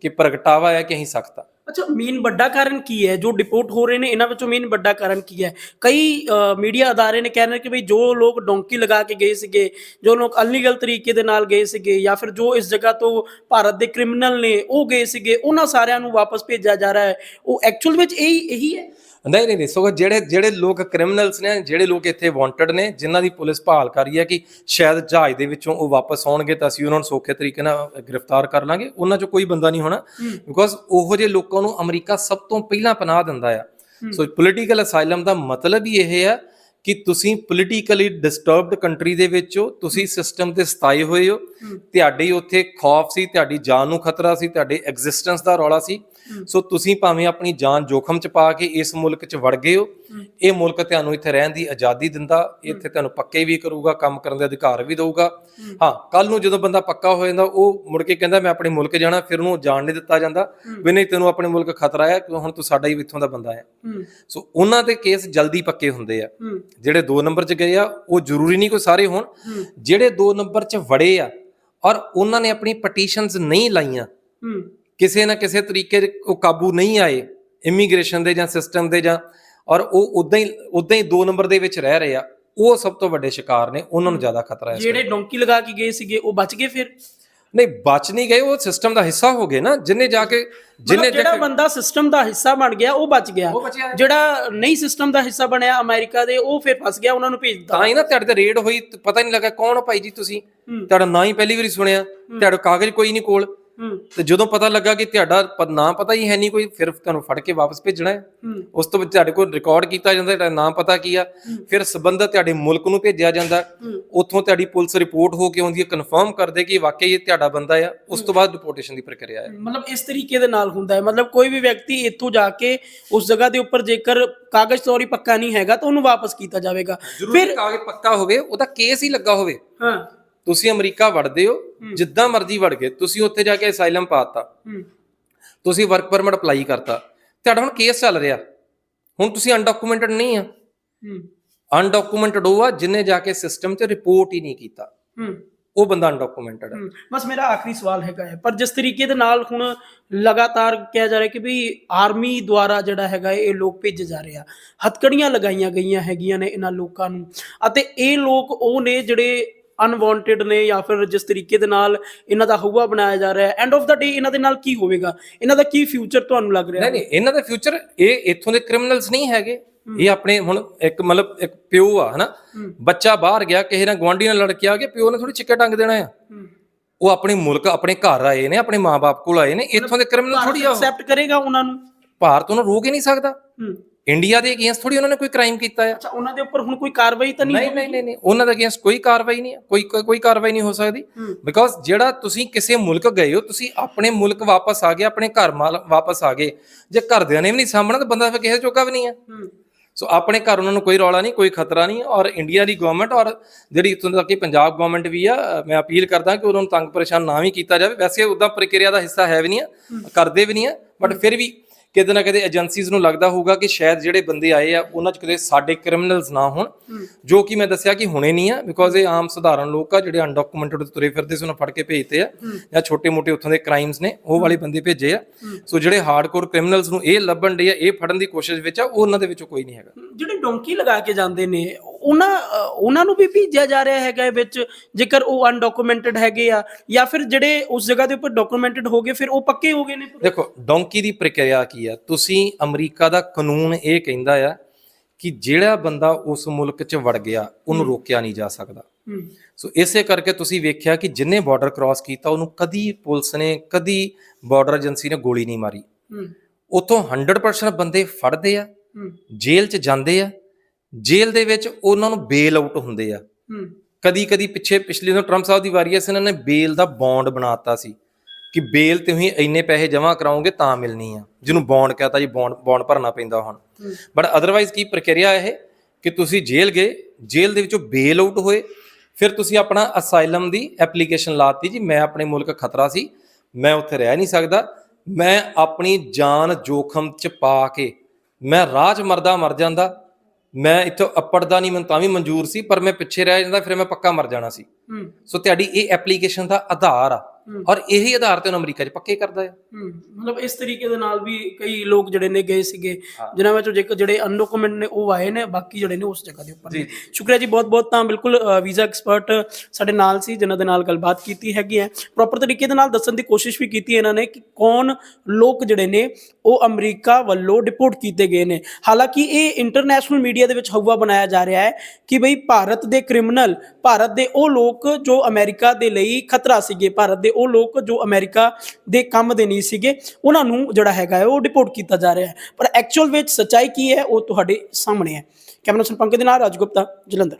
ਕਿ ਪ੍ਰਗਟਾਵਾ ਹੈ ਕਿ ਅਸੀਂ ਸਖਤ ਆ। ਅੱਛਾ ਮੇਨ ਵੱਡਾ ਕਾਰਨ ਕੀ ਹੈ? ਜੋ ਡਿਪੋਰਟ ਹੋ ਰਹੇ ਨੇ ਇਹਨਾਂ ਵਿੱਚੋਂ ਮੇਨ ਵੱਡਾ ਕਾਰਨ ਕੀ ਹੈ? ਕਈ ਮੀਡੀਆ ਅਦਾਰੇ ਨੇ ਕਹਿ ਰਹੇ ਕਿ ਭਈ ਜੋ ਲੋਕ ਡੋਂਕੀ ਲਗਾ ਕੇ ਗਏ ਸੀਗੇ ਜੋ ਲੋਕ ਅਨਲੀਗਲ ਤਰੀਕੇ ਦੇ ਨਾਲ ਗਏ ਸੀਗੇ ਜਾਂ ਫਿਰ ਜੋ ਇਸ ਜਗ੍ਹਾ ਤੋਂ ਭਾਰਤ ਦੇ ਕ੍ਰਿਮੀਨਲ ਨੇ ਉਹ ਗਏ ਸੀਗੇ ਉਹਨਾਂ ਸਾਰਿਆਂ ਨੂੰ ਵਾਪਸ ਭੇਜਿਆ ਜਾ ਰਿਹਾ ਹੈ। ਉਹ ਐਕਚੁਅਲ ਵਿੱਚ ਇਹੀ ਇਹੀ ਹੈ? ਨਹੀਂ ਨਹੀਂ ਨਹੀਂ ਸੋ ਜਿਹੜੇ ਜਿਹੜੇ ਲੋਕ ਕ੍ਰਿਮੀਨਲਸ ਨੇ ਜਿਹੜੇ ਲੋਕ ਇੱਥੇ ਵਾਂਟਡ ਨੇ ਜਿਨ੍ਹਾਂ ਦੀ ਪੁਲਿਸ ਭਾਲ ਕਰ ਰਹੀ ਹੈ ਕਿ ਸ਼ਾਇਦ ਜਹਾਜ਼ ਦੇ ਵਿੱਚੋਂ ਉਹ ਵਾਪਸ ਆਉਣਗੇ ਤਾਂ ਅਸੀਂ ਉਹਨਾਂ ਨੂੰ ਸੌਖੇ ਤਰੀਕੇ ਨਾਲ ਗ੍ਰਿਫਤਾਰ ਕਰ ਲਾਂਗੇ। ਉਹਨਾਂ 'ਚੋਂ ਕੋਈ ਬੰਦਾ ਨਹੀਂ ਹੋਣਾ। ਬਿਕੋਜ਼ ਉਹੋ ਜਿਹੇ ਲੋਕਾਂ ਨੂੰ ਅਮਰੀਕਾ ਸਭ ਤੋਂ ਪਹਿਲਾਂ ਪਨਾਹ ਦਿੰਦਾ ਆ। ਸੋ ਪੋਲੀਟੀਕਲ ਅਸਾਈਲਮ ਦਾ ਮਤਲਬ ਹੀ ਇਹ ਹੈ ਕਿ ਤੁਸੀਂ ਪੋਲੀਟੀਕਲੀ ਡਿਸਟਰਬਡ ਕੰਟਰੀ ਦੇ ਵਿੱਚ ਹੋ ਤੁਸੀਂ ਸਿਸਟਮ ਤੇ ਸਤਾਏ ਹੋਏ ਹੋ। ਤੁਹਾਡੀ ਉੱਥੇ ਖੌਫ ਸੀ ਤੁਹਾਡੀ ਜਾਨ ਨੂੰ ਖਤਰਾ ਸੀ ਤੁਹਾਡੇ ਐਗਜ਼ਿਸਟੈਂਸ ਦਾ ਰੌਲਾ ਸੀ। ਸੋ ਤੁਸੀਂ ਭਾਵੇਂ ਆਪਣੀ ਜਾਨ ਜੋਖਮ ਚ ਪਾ ਕੇ ਇਸ ਮੁਲਕ ਚ ਵੜ ਗਏ ਹੋ ਇਹ ਮੁਲਕ ਤੁਹਾਨੂੰ ਇੱਥੇ ਰਹਿਣ ਦੀ ਆਜ਼ਾਦੀ ਦਿੰਦਾ ਇੱਥੇ ਤੁਹਾਨੂੰ ਪੱਕੇ ਵੀ ਕਰੂਗਾ ਕੰਮ ਕਰਨ ਦੇ ਅਧਿਕਾਰ ਵੀ ਦਊਗਾ। ਹਾਂ। ਕੱਲ ਨੂੰ ਜਦੋਂ ਬੰਦਾ ਪੱਕਾ ਹੋ ਜਾਂਦਾ ਉਹ ਮੁੜ ਕੇ ਕਹਿੰਦਾ ਮੈਂ ਆਪਣੇ ਮੁਲਕ ਜਾਣਾ ਫਿਰ ਉਹਨੂੰ ਜਾਣ ਨਹੀਂ ਦਿੱਤਾ ਜਾਂਦਾ। ਵੀ ਨਹੀਂ ਤੈਨੂੰ ਆਪਣੇ ਮੁਲਕ ਖਤਰਾ ਹੈ ਕਿਉਂ? ਹੁਣ ਤੂੰ ਸਾਡਾ ਹੀ ਇੱਥੋਂ ਦਾ ਬੰਦਾ ਹੈ। ਸੋ ਉਹਨਾਂ ਦੇ ਕੇਸ ਜਲਦੀ ਪੱਕੇ ਹੁੰਦੇ ਆ। ਜਿਹੜੇ 2 ਨੰਬਰ 'ਚ ਗਏ ਆ ਉਹ ਜ਼ਰੂਰੀ ਨਹੀਂ ਕੋਈ ਸਾਰੇ ਹੋਣ। ਜਿਹੜੇ 2 ਨੰਬਰ 'ਚ ਵੜੇ ਆ ਔਰ ਉਹਨਾਂ ਨੇ ਆਪਣੀ ਪਟੀਸ਼ਨਸ ਨਹੀਂ ਲਾਈਆਂ ਕਿਸੇ ਨਾ ਕਿਸੇ ਤਰੀਕੇ ਉਹ ਕਾਬੂ ਨਹੀਂ ਆਏ ਇਮੀਗ੍ਰੇਸ਼ਨ ਦੇ ਜਾਂ ਸਿਸਟਮ ਦੇ ਜਾਂ ਔਰ ਉਹ ਉਦਾਂ ਹੀ ਉਦਾਂ ਹੀ 2 ਨੰਬਰ ਦੇ ਵਿੱਚ ਰਹਿ ਰਹੇ ਆ ਉਹ ਸਭ ਤੋਂ ਵੱਡੇ ਸ਼ਿਕਾਰ ਨੇ ਉਹਨਾਂ ਨੂੰ ਜ਼ਿਆਦਾ ਖਤਰਾ ਹੈ ਜਿਹੜੇ ਡੋਂਕੀ ਲਗਾ ਕੇ ਗਏ ਸੀਗੇ ਉਹ ਬਚ ਗਏ ਫਿਰ? ਨਹੀਂ ਬਚ ਨਹੀਂ ਗਏ ਉਹ ਸਿਸਟਮ ਦਾ ਹਿੱਸਾ ਹੋ ਗਏ ਨਾ ਜਿੰਨੇ ਜਾ ਕੇ ਜਿੰਨੇ ਜਿਹੜਾ ਬੰਦਾ ਸਿਸਟਮ ਦਾ ਹਿੱਸਾ ਬਣ ਗਿਆ ਉਹ ਬਚ ਗਿਆ। ਜਿਹੜਾ ਨਹੀਂ ਸਿਸਟਮ ਦਾ ਹਿੱਸਾ ਬਣਿਆ ਅਮਰੀਕਾ ਦੇ ਉਹ ਫਿਰ ਫਸ ਗਿਆ ਉਹਨਾਂ ਨੂੰ ਭੇਜ ਦਿੱਤਾ। ਤਾਂ ਹੀ ਨਾ ਤੁਹਾਡੇ ਤੇ ਰੇਡ ਹੋਈ ਪਤਾ ਨਹੀਂ ਲੱਗਾ ਕੌਣ ਭਾਈ ਜੀ ਤੁਸੀਂ। ਤੁਹਾਡਾ ਨਾਂ ਹੀ ਪਹਿਲੀ ਵਾਰੀ ਸੁਣਿਆ ਤੁਹਾਡਾ ਕਾਗਜ਼ ਕੋਈ ਨਹੀਂ ਕੋਲ। ਤੇ ਜਦੋਂ ਪਤਾ ਲੱਗਾ ਕਿ ਤੁਹਾਡਾ ਪ- ਨਾਂ ਪਤਾ ਹੀ ਹੈ ਨਹੀਂ ਕੋਈ ਫਿਰ ਤੁਹਾਨੂੰ ਫੜ ਕੇ ਵਾਪਸ ਭੇਜਣਾ ਹੈ। ਉਸ ਤੋਂ ਬਾਅਦ ਤੁਹਾਡੇ ਕੋਲ ਰਿਕਾਰਡ ਕੀਤਾ ਜਾਂਦਾ ਤੁਹਾਡਾ ਨਾਮ ਪਤਾ ਕੀ ਆ। ਫਿਰ ਸਬੰਧਤ ਤੁਹਾਡੇ ਮੁਲਕ ਨੂੰ ਭੇਜਿਆ ਜਾਂਦਾ। ਉੱਥੋਂ ਤੁਹਾਡੀ ਪੁਲਿਸ ਰਿਪੋਰਟ ਹੋ ਕੇ ਆਉਂਦੀ ਹੈ ਕਨਫਰਮ ਕਰਦੇ ਕਿ ਵਾਕਈ ਇਹ ਤੁਹਾਡਾ ਬੰਦਾ ਆ। ਉਸ ਤੋਂ ਬਾਅਦ ਡਿਪੋਰਟੇਸ਼ਨ ਦੀ ਪ੍ਰਕਿਰਿਆ ਹੈ। ਮਤਲਬ ਇਸ ਤਰੀਕੇ ਦੇ ਨਾਲ ਹੁੰਦਾ ਹੈ। ਮਤਲਬ ਕੋਈ ਵੀ ਵਿਅਕਤੀ ਇੱਥੋਂ ਜਾ ਕੇ ਉਸ ਜਗ੍ਹਾ ਦੇ ਉੱਪਰ ਜੇਕਰ ਕਾਗਜ਼ ਤੌਰੀ ਪੱਕਾ ਨਹੀਂ ਹੈਗਾ ਤਾਂ ਉਹਨੂੰ ਵਾਪਸ ਕੀਤਾ ਜਾਵੇਗਾ। ਜ਼ਰੂਰੀ ਕਾਗਜ਼ ਪੱਕਾ ਹੋਵੇ ਉਹਦਾ ਕੇਸ ਹੀ ਲੱਗਾ ਹੋਵੇ। ਹਾਂ। ਤੁਸੀਂ ਅਮਰੀਕਾ ਵੜਦੇ ਹੋ ਜਿੱਦਾਂ ਮਰਜ਼ੀ ਵੜ ਗਏ ਤੁਸੀਂ ਉੱਥੇ ਜਾ ਕੇ ਅਸਾਈਲਮ ਪਾਤਾ। ਤੁਸੀਂ ਵਰਕ ਪਰਮਿਟ ਅਪਲਾਈ ਕਰਤਾ। ਤੁਹਾਡਾ ਹੁਣ ਕੇਸ ਚੱਲ ਰਿਹਾ। ਹੁਣ ਤੁਸੀਂ ਅਨਡਾਕੂਮੈਂਟਡ ਨਹੀਂ ਆ। ਅਨਡਾਕੂਮੈਂਟਡ ਉਹ ਆ ਜਿਨੇ ਜਾ ਕੇ ਸਿਸਟਮ 'ਚ ਰਿਪੋਰਟ ਹੀ ਨਹੀਂ ਕੀਤਾ। ਉਹ ਬੰਦਾ ਅਨਡਾਕੂਮੈਂਟਡ ਹੈ। ਬਸ ਮੇਰਾ ਆਖਰੀ ਸਵਾਲ ਹੈਗਾ ਹੈ। ਪਰ ਜਿਸ ਤਰੀਕੇ ਦੇ ਨਾਲ ਹੁਣ ਲਗਾਤਾਰ ਕਿਹਾ ਜਾ ਰਿਹਾ ਕਿ ਵੀ ਆਰਮੀ ਦੁਆਰਾ ਜਿਹੜਾ ਹੈਗਾ ਇਹ ਲੋਕ ਭੇਜੇ ਜਾ ਰਹੇ ਆ। ਹੱਥਕੜੀਆਂ ਲਗਾਈਆਂ ਗਈਆਂ ਹੈਗੀਆਂ ਨੇ ਇਹਨਾਂ ਲੋਕਾਂ ਨੂੰ। ਅਤੇ ਇਹ ਲੋਕ ਉਹ ਨੇ ਜਿਹੜੇ ਅਨਵਾਂਟਿਡ ਨੇ ਜਾਂ ਫਿਰ ਜਿਸ ਤਰੀਕੇ ਦੇ ਨਾਲ ਇਹਨਾਂ ਦਾ ਹਵਾ ਬਣਾਇਆ ਜਾ ਰਿਹਾ ਹੈ। ਐਂਡ ਆਫ ਦਾ ਡੇ ਇਹਨਾਂ ਦੇ ਨਾਲ ਕੀ ਹੋਵੇਗਾ? ਇਹਨਾਂ ਦਾ ਕੀ ਫਿਊਚਰ ਤੁਹਾਨੂੰ ਲੱਗ ਰਿਹਾ ਨਹੀਂ ਨਹੀਂ ਇਹਨਾਂ ਦਾ ਫਿਊਚਰ ਇਹ ਇੱਥੋਂ ਦੇ ਕ੍ਰਿਮੀਨਲਸ ਨਹੀਂ ਹੈਗੇ। ਇਹ ਆਪਣੇ ਹੁਣ ਇੱਕ ਮਤਲਬ ਇੱਕ ਪਿਓ ਆ ਹਨਾ? ਬੱਚਾ ਬਾਹਰ ਗਿਆ ਕਿਸੇ ਨਾਲ ਗਵਾਂਢੀ ਨਾਲ ਲੜ ਕੇ ਆ ਗਿਆ ਪਿਓ ਨੇ ਥੋੜੀ ਚਿੱਕਾ ਟੰਗ ਦੇਣਾ ਆ। ਉਹ ਆਪਣੇ ਮੁਲਕ ਆਪਣੇ ਘਰ ਆਏ ਨੇ ਆਪਣੇ ਮਾਪੇ ਕੋਲ ਆਏ ਨੇ ਇੱਥੋਂ ਦੇ ਕ੍ਰਿਮੀਨਲ ਥੋੜੀ ਆ। ਐਕਸੈਪਟ ਕਰੇਗਾ ਉਹਨਾਂ ਨੂੰ? ਭਾਰਤ ਉਹਨੂੰ ਰੋਕ ਹੀ ਨਹੀਂ ਸਕਦਾ। ਇੰਡੀਆ ਦੇ ਅਗੇਂਸਟ ਥੋੜੀ ਉਹਨਾਂ ਨੇ ਕੋਈ ਕ੍ਰਾਈਮ ਕੀਤਾ ਆ। ਅੱਛਾ ਉਹਨਾਂ ਦੇ ਉੱਪਰ ਹੁਣ ਕੋਈ ਕਾਰਵਾਈ ਤਾਂ ਨਹੀਂ ਨਹੀਂ ਨਹੀਂ ਨਹੀਂ ਨਹੀਂ ਉਹਨਾਂ ਦੇ ਅਗੇਂਸਟ ਕੋਈ ਕਾਰਵਾਈ ਨਹੀਂ ਹੈ ਕੋਈ ਕੋਈ- ਕਾਰਵਾਈ ਨਹੀਂ ਹੋ ਸਕਦੀ। ਬਿਕੋਜ਼ ਜਿਹੜਾ ਤੁਸੀਂ ਕਿਸੇ ਮੁਲਕ ਗਏ ਹੋ ਤੁਸੀਂ ਆਪਣੇ ਮੁਲਕ ਵਾਪਸ ਆ ਗਏ ਆਪਣੇ ਘਰ ਮਾਲ ਵਾਪਸ ਆ ਗਏ। ਜੇ ਘਰਦਿਆਂ ਨੇ ਵੀ ਨਹੀਂ ਸਾਹਮਣਾ ਤਾਂ ਬੰਦਾ ਫਿਰ ਕਿਸੇ ਚੋਕਾ ਵੀ ਨਹੀਂ ਹੈ। ਸੋ ਆਪਣੇ ਘਰ ਉਹਨਾਂ ਨੂੰ ਕੋਈ ਰੌਲਾ ਨਹੀਂ ਕੋਈ ਖਤਰਾ ਨਹੀਂ ਔਰ ਇੰਡੀਆ ਦੀ ਗਵਰਨਮੈਂਟ ਔਰ ਜਿਹੜੀ ਇਥੋਂ ਤੱਕ ਕਿ ਪੰਜਾਬ ਗਵਰਨਮੈਂਟ ਵੀ ਆ ਮੈਂ ਅਪੀਲ ਕਰਦਾ ਕਿ ਉਹਨਾਂ ਨੂੰ ਤੰਗ ਪਰੇਸ਼ਾਨ ਨਾ ਵੀ ਕੀਤਾ ਜਾਵੇ। ਵੈਸੇ ਉਦਾਂ ਪ੍ਰਕਿਰਿਆ ਦਾ ਹਿੱਸਾ ਹੈ ਵੀ ਨਹੀਂ ਕਰਦੇ ਵੀ ਨਹੀਂ ਬਟ ਫਿਰ ਵੀ ਕਿਤੇ ਨਾ ਕਿਤੇ ਏਜੰਸੀਜ਼ ਨੂੰ ਲੱਗਦਾ ਹੋਊਗਾ ਕਿ ਸ਼ਾਇਦ ਜਿਹੜੇ ਬੰਦੇ ਆਏ ਆ ਉਹਨਾਂ 'ਚ ਕਿਤੇ ਸਾਡੇ ਕ੍ਰਿਮੀਨਲਸ ਨਾ ਹੋਣ ਜੋ ਕਿ ਮੈਂ ਦੱਸਿਆ ਕਿ ਹੁਣੇ ਨਹੀਂ ਆ ਬਿਕੋਜ਼ ਇਹ ਆਮ ਸਧਾਰਨ ਲੋਕ ਆ ਜਿਹੜੇ ਅਨਡਾਕੂਮੈਂਟਡ ਤੁਰੇ ਫਿਰਦੇ ਸੀ ਉਹਨਾਂ ਫੜ ਕੇ ਭੇਜਦੇ ਆ ਜਾਂ ਛੋਟੇ-ਮੋਟੇ ਉੱਥੋਂ ਦੇ ਕ੍ਰਾਈਮਸ ਨੇ ਉਹ ਵਾਲੇ ਬੰਦੇ ਭੇਜੇ ਆ। ਸੋ ਜਿਹੜੇ ਹਾਰਡਕੋਰ ਕ੍ਰਿਮੀਨਲਸ ਨੂੰ ਇਹ ਲੱਭਣ ਦੇ ਆ ਇਹ ਫੜਨ ਦੀ ਕੋਸ਼ਿਸ਼ ਵਿੱਚ ਆ ਉਹ ਉਹਨਾਂ ਦੇ ਵਿੱਚੋਂ ਕੋਈ ਨਹੀਂ ਹੈਗਾ। ਜਿਹੜੇ ਡੋਂਕੀ ਲਗਾ ਕੇ ਜਾਂਦੇ ਨੇ ਉਹਨਾਂ ਉਹਨਾਂ ਨੂੰ ਵੀ ਭੇਜਿਆ ਜਾ ਰਿਹਾ ਹੈਗਾ ਵਿੱਚ ਜੇਕਰ ਉਹ ਅਨਡਾਕੂਮੈਂਟਡ ਹੈਗੇ ਆ ਜਾਂ ਫਿਰ ਜਿਹੜੇ ਉਸ ਜਗ੍ਹਾ ਦੇ ਉੱਪਰ ਡਾਕੂਮੈਂਟਡ ਹੋਗੇ ਫਿਰ ਉਹ ਪੱਕੇ ਹੋ ਗਏ ਨੇ ਦੇਖੋ ਡੋਂਕੀ ਦੀ ਪ੍ਰਕਿਰਿਆ ਕੀ ਆ? ਤੁਸੀਂ ਅਮਰੀਕਾ ਦਾ ਕਾਨੂੰਨ ਇਹ ਕਹਿੰਦਾ ਆ ਕਿ ਜਿਹੜਾ ਬੰਦਾ ਉਸ ਮੁਲਕ 'ਚ ਵੜ ਗਿਆ ਉਹਨੂੰ ਰੋਕਿਆ ਨਹੀਂ ਜਾ ਸਕਦਾ। ਹੂੰ। ਸੋ ਇਸੇ ਕਰਕੇ ਤੁਸੀਂ ਵੇਖਿਆ ਕਿ ਜਿੰਨੇ ਬਾਰਡਰ ਕ੍ਰਾਸ ਕੀਤਾ ਉਹਨੂੰ ਕਦੀ ਪੁਲਿਸ ਨੇ ਕਦੀ ਬਾਰਡਰ ਏਜੰਸੀ ਨੇ ਗੋਲੀ ਨਹੀਂ ਮਾਰੀ। ਹੂੰ। ਉਥੋਂ 100% ਬੰਦੇ ਫੜਦੇ ਆ ਹੂੰ। ਜੇਲ੍ਹ 'ਚ ਜਾਂਦੇ ਆ ਜੇਲ੍ਹ ਦੇ ਵਿੱਚ ਉਹਨਾਂ ਨੂੰ ਬੇਲ ਆਊਟ ਹੁੰਦੇ ਆ। ਹੂੰ। ਕਦੀ ਕਦੀ ਪਿੱਛੇ ਪਿਛਲੇ ਨੂੰ ਟਰੰਪ ਸਾਹਿਬ ਦੀ ਵਾਰੀ ਐ ਸੀ ਇਹਨਾਂ ਨੇ ਬੇਲ ਦਾ ਬੌਂਡ ਬਣਾਤਾ ਸੀ ਕਿ ਬੇਲ ਤੇ ਤੁਸੀਂ ਇੰਨੇ ਪੈਸੇ ਜਮ੍ਹਾਂ ਕਰਾਓਗੇ ਤਾਂ ਮਿਲਣੀ ਆ। ਜਿਹਨੂੰ ਬੌਂਡ ਕਹਤਾ ਜੀ ਬੌਂਡ ਬੌਂਡ ਭਰਨਾ ਪੈਂਦਾ ਹੁਣ। ਬਟ ਅਦਰਵਾਈਜ਼ ਕੀ ਪ੍ਰਕਿਰਿਆ ਇਹ ਕਿ ਤੁਸੀਂ ਜੇਲ੍ਹ ਗਏ ਜੇਲ੍ਹ ਦੇ ਵਿੱਚੋਂ ਬੇਲ ਆਊਟ ਹੋਏ ਫਿਰ ਤੁਸੀਂ ਆਪਣਾ ਅਸਾਈਲਮ ਦੀ ਐਪਲੀਕੇਸ਼ਨ ਲਾਤੀ ਜੀ ਮੈਂ ਆਪਣੇ ਮੁਲਕ ਖਤਰਾ ਸੀ ਮੈਂ ਉੱਥੇ ਰਹਿ ਨਹੀਂ ਸਕਦਾ ਮੈਂ ਆਪਣੀ ਜਾਨ ਜੋਖਮ ਚ ਪਾ ਕੇ ਮੈਂ 'ਚ ਮਰਦਾ ਮਰ ਜਾਂਦਾ ਮੈਂ ਇੱਥੋਂ ਅੱਪੜਦਾ ਨਹੀਂ ਮੈਨੂੰ ਤਾਂ ਵੀ ਮਨਜ਼ੂਰ ਸੀ ਪਰ ਮੈਂ ਪਿੱਛੇ ਰਹਿ ਜਾਂਦਾ ਫਿਰ ਮੈਂ ਪੱਕਾ ਮਰ ਜਾਣਾ ਸੀ ਸੋ ਤੁਹਾਡੀ ਇਹ ਐਪਲੀਕੇਸ਼ਨ ਦਾ ਆਧਾਰ ਆ। ਔਰ ਇਹੀ ਆਧਾਰ ਤੇ ਉਹਨੂੰ ਅਮਰੀਕਾ 'ਚ ਪੱਕੇ ਕਰਦਾ ਹੈ। ਮਤਲਬ ਇਸ ਤਰੀਕੇ ਦੇ ਨਾਲ ਵੀ ਕਈ ਲੋਕ ਜਿਹੜੇ ਨੇ ਗਏ ਸੀਗੇ। ਜਿਨ੍ਹਾਂ ਵਿੱਚੋਂ ਜੇ ਜਿਹੜੇ ਅਨਡਾਕੂਮੈਂਟ ਨੇ ਉਹ ਆਏ ਨੇ ਬਾਕੀ ਜਿਹੜੇ ਨੇ ਉਸ ਜਗ੍ਹਾ ਦੇ ਉੱਪਰ ਨੇ। ਸ਼ੁਕਰੀਆ ਜੀ ਬਹੁਤ ਬਹੁਤ ਤਾਂ ਬਿਲਕੁਲ ਵੀਜ਼ਾ ਐਕਸਪਰਟ ਸਾਡੇ ਨਾਲ ਸੀ ਜਿਨ੍ਹਾਂ ਦੇ ਨਾਲ ਗੱਲਬਾਤ ਕੀਤੀ ਹੈਗੀ ਹੈ। ਪ੍ਰੋਪਰ ਤਰੀਕੇ ਦੇ ਨਾਲ ਦੱਸਣ ਦੀ ਕੋਸ਼ਿਸ਼ ਵੀ ਕੀਤੀ ਇਹਨਾਂ ਨੇ ਕਿ ਕੌਣ ਲੋਕ ਜਿਹੜੇ ਨੇ ਉਹ ਅਮਰੀਕਾ ਵੱਲੋਂ ਡਿਪੋਰਟ ਕੀਤੇ ਗਏ ਨੇ। ਹਾਲਾਂਕਿ ਇਹ ਇੰਟਰਨੈਸ਼ਨਲ ਮੀਡੀਆ ਦੇ ਵਿੱਚ ਹਵਾ ਬਣਾਇਆ ਜਾ ਰਿਹਾ ਹੈ ਕਿ ਬਈ ਭਾਰਤ ਦੇ ਕ੍ਰਿਮੀਨਲ ਭਾਰਤ ਦੇ ਉਹ ਲੋਕ ਜੋ ਅਮਰੀਕਾ ਦੇ ਲਈ ਖਤਰਾ ਸੀਗੇ ਭਾਰਤ ਦੇ ਉਹ ਲੋਕ ਜੋ ਅਮਰੀਕਾ ਦੇ ਕੰਮ ਦੇ ਨਹੀਂ ਸੀਗੇ, ਉਹਨਾਂ ਨੂੰ ਜਿਹੜਾ ਹੈਗਾ ਹੈ ਉਹ ਡਿਪੋਰਟ ਕੀਤਾ ਜਾ ਰਿਹਾ ਹੈ। ਪਰ ਐਕਚੁਅਲ ਵਿੱਚ ਸੱਚਾਈ ਕੀ ਹੈ, ਉਹ ਤੁਹਾਡੇ ਸਾਹਮਣੇ ਹੈ। ਕੈਮਰਾ ਸੰਪੰਕ ਦੇ ਨਾਲ ਰਾਜਗੁਪਤਾ ਜਲੰਧਰ।